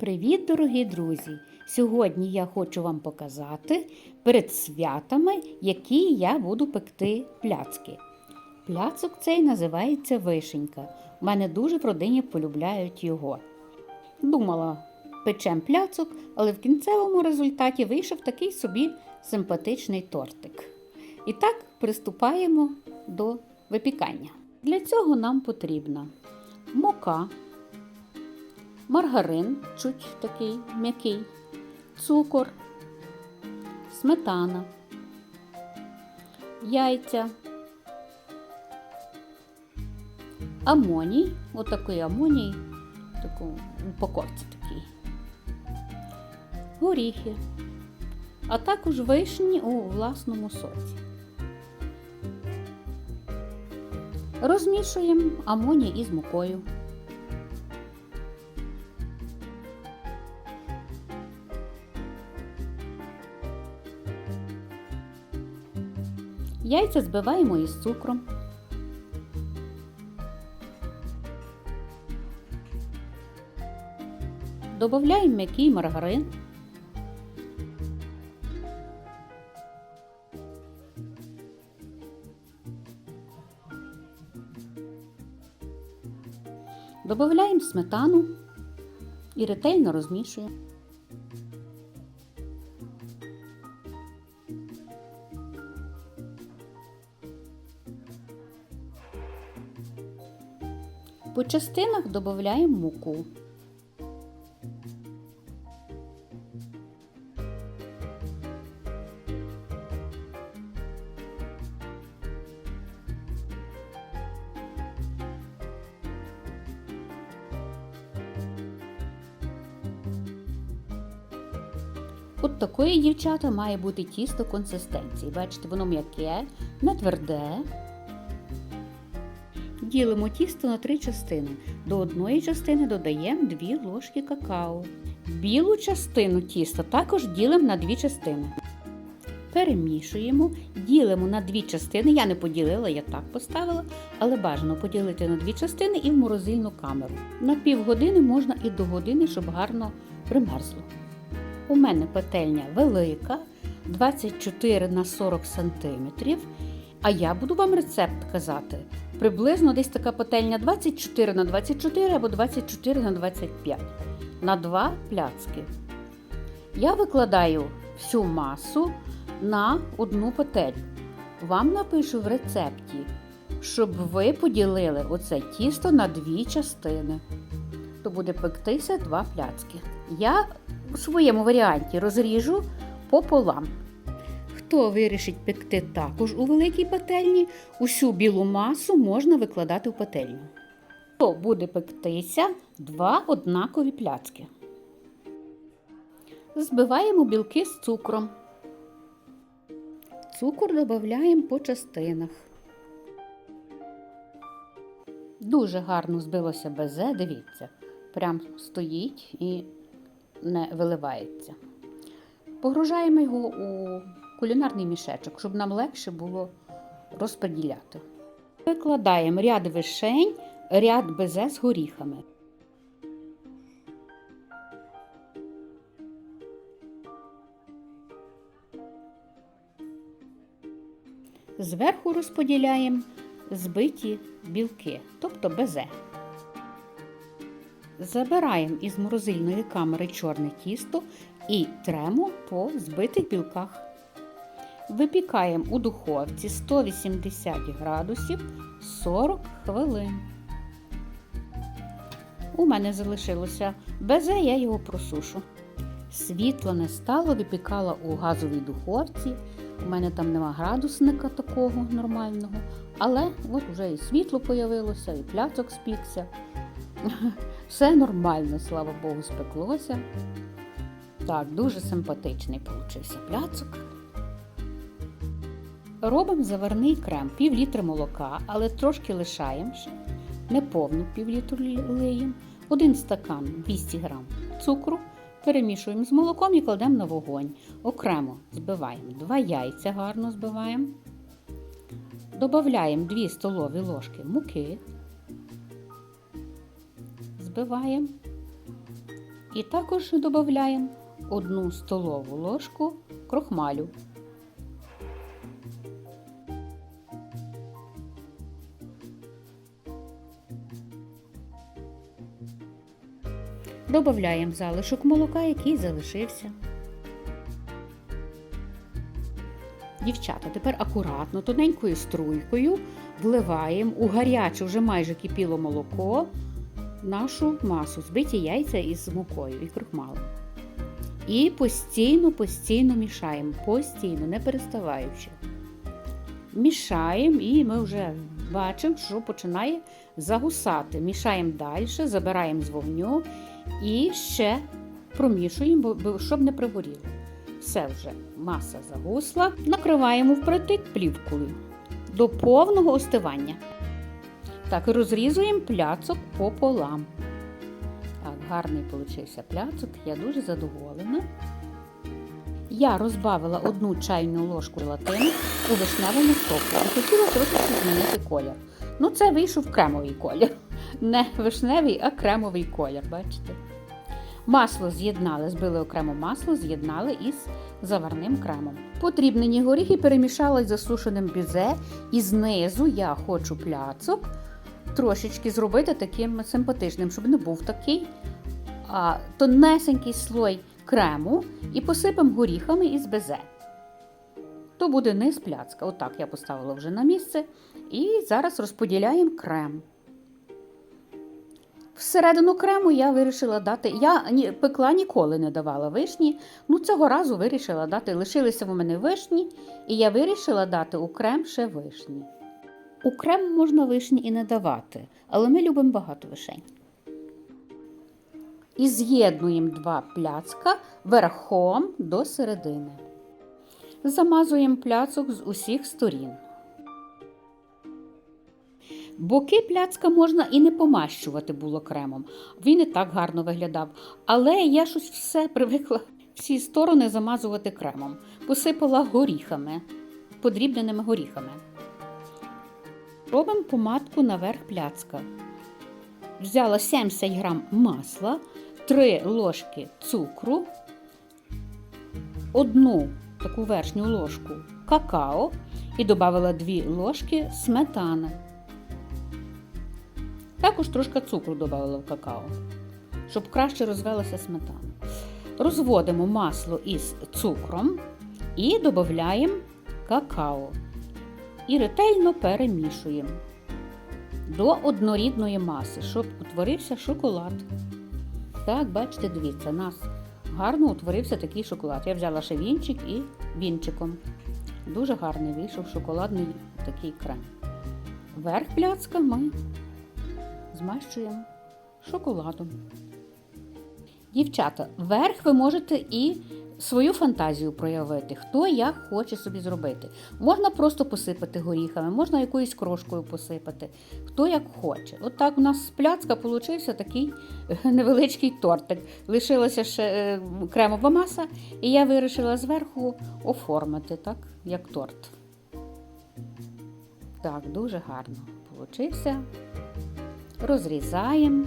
Привіт, дорогі друзі! Сьогодні я хочу вам показати перед святами, які я буду пекти пляцки. Пляцок цей називається вишенька. У мене дуже в родині полюбляють його. Думала, печем пляцок, але в кінцевому результаті вийшов такий собі симпатичний тортик. І так приступаємо до випікання. Для цього нам потрібна мука, маргарин, чуть такий м'який, цукор, сметана, яйця, амоній, отакий амоній, таку упаковці такий, горіхи, а також вишні у власному соці. Розмішуємо амоній із мукою. Яйця збиваємо із цукром. Додаємо м'який маргарин. Додаємо сметану і ретельно розмішуємо. По частинах додаємо муку. От такої, дівчата, має бути тісто консистенції. Бачите, воно м'яке, не тверде. Ділимо тісто на три частини. До одної частини додаємо 2 ложки какао. Білу частину тіста також ділимо на дві частини. Перемішуємо, ділимо на дві частини. Я не поділила, я так поставила, але бажано поділити на дві частини і в морозильну камеру. На півгодини можна і до години, щоб гарно примерзло. У мене петельня велика, 24 на 40 см. А я буду вам рецепт казати. Приблизно десь така петельня 24 на 24 або 24 на 25 на два пляцки. Я викладаю всю масу на одну петель. Вам напишу в рецепті, щоб ви поділили оце тісто на дві частини. То буде пектися два пляцки. Я у своєму варіанті розріжу пополам. Хто вирішить пекти також у великій пательні, усю білу масу можна викладати в пательню. То буде пектися два однакові пляцки. Збиваємо білки з цукром. Цукор додаємо по частинах. Дуже гарно збилося безе, дивіться. Прям стоїть і не виливається. Погружаємо його у кулінарний мішечок, щоб нам легше було розподіляти. Викладаємо ряд вишень, ряд безе з горіхами. Зверху розподіляємо збиті білки, тобто безе. Забираємо із морозильної камери чорне тісто і тремо по збитих білках. Випікаємо у духовці 180 градусів 40 хвилин. У мене залишилося безе, я його просушу. Світло не стало, випікала у газовій духовці. У мене там нема градусника такого нормального. Але от вже і світло появилося, і пляцок спікся. Все нормально, слава Богу, спеклося. Так, дуже симпатичний получився пляцок. Робимо заварний крем, пів літра молока, але трошки лишаємо ще, не повну пів літру лиємо, один стакан 200 грам цукру, перемішуємо з молоком і кладемо на вогонь. Окремо збиваємо два яйця, гарно збиваємо. Додаємо 2 столові ложки муки, збиваємо І також додаємо одну столову ложку крохмалю. Додаємо залишок молока, який залишився. Дівчата, тепер акуратно, тоненькою струйкою вливаємо у гаряче, вже майже кипіло молоко, нашу масу, збиті яйця із мукою і крохмалом. І постійно, постійно мішаємо, постійно, не переставаючи. Мішаємо, і ми вже бачимо, що починає загусати. Мішаємо далі, забираємо з вогню і ще промішуємо, щоб не пригоріло. Все вже маса загусла. Накриваємо впритик плівкою до повного остивання. Так, і розрізуємо пляцок пополам. Так, гарний получився пляцок, я дуже задоволена. Я розбавила одну чайну ложку желатину у вишневому соку і хотіла трохи змінити колір. Ну, це вийшов кремовий колір. Не вишневий, а кремовий колір, бачите? Масло з'єднали, збили окремо масло, з'єднали із заварним кремом. Подрібнені горіхи перемішала з засушеним бізе, і знизу я хочу пляцок трошечки зробити таким симпатичним, щоб не був такий а, тонесенький слой крему і посипемо горіхами із безе. То буде низ пляцка. Отак я поставила вже на місце. І зараз розподіляємо крем. Всередину крему я вирішила дати. Я ні, пекла ніколи не давала вишні. Ну, цього разу вирішила дати. Лишилися в мене вишні, і я вирішила дати у крем ще вишні. У крем можна вишні і не давати, але ми любимо багато вишень. І з'єднуємо два пляцка верхом до середини. Замазуємо пляцок з усіх сторін. Боки пляцка можна і не помащувати було кремом. Він і так гарно виглядав. Але я щось все привикла всі сторони замазувати кремом. Посипала горіхами, подрібненими горіхами. Робимо помадку наверх пляцка. Взяла 70 грам масла, 3 ложки цукру, одну таку верхню ложку какао і додала 2 ложки сметани. Також трошки цукру додала в какао, щоб краще розвелася сметана. Розводимо масло із цукром і додаємо какао. І ретельно перемішуємо до однорідної маси, щоб утворився шоколад. Так, бачите, дивіться, у нас гарно утворився такий шоколад. Я взяла ще вінчик і вінчиком. Дуже гарний вийшов шоколадний такий крем. Верх пляцка ми змащуємо шоколадом. Дівчата, верх ви можете і свою фантазію проявити, хто як хоче собі зробити. Можна просто посипати горіхами, можна якоюсь крошкою посипати, хто як хоче. От так у нас з пляцка получився такий невеличкий тортик. Лишилася ще е, кремова маса, і я вирішила зверху оформити, так, як торт. Так, дуже гарно получився. Розрізаємо.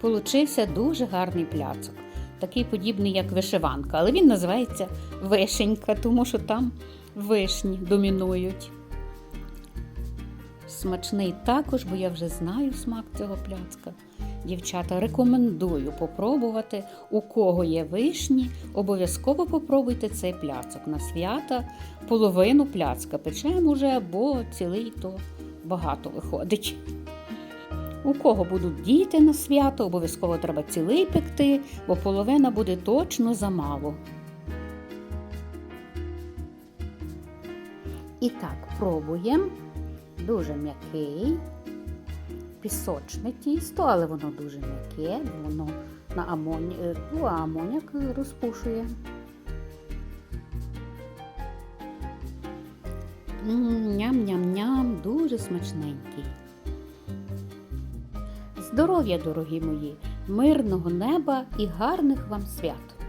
Получився дуже гарний пляцок. Такий подібний, як вишиванка, але він називається вишенька, тому що там вишні домінують. Смачний також, бо я вже знаю смак цього пляцка. Дівчата, рекомендую попробувати. У кого є вишні, обов'язково попробуйте цей пляцок на свята. Половину пляцка печемо вже, бо цілий то багато виходить. У кого будуть діти на свято, обов'язково треба цілий пекти, бо половина буде точно замало. І так, пробуємо. Дуже м'який, пісочне тісто, але воно дуже м'яке, воно на амоні... е, ну, а амоняк розпушує. Ням-ням-ням, дуже смачненький. Здоров'я, дорогі мої, мирного неба і гарних вам свят!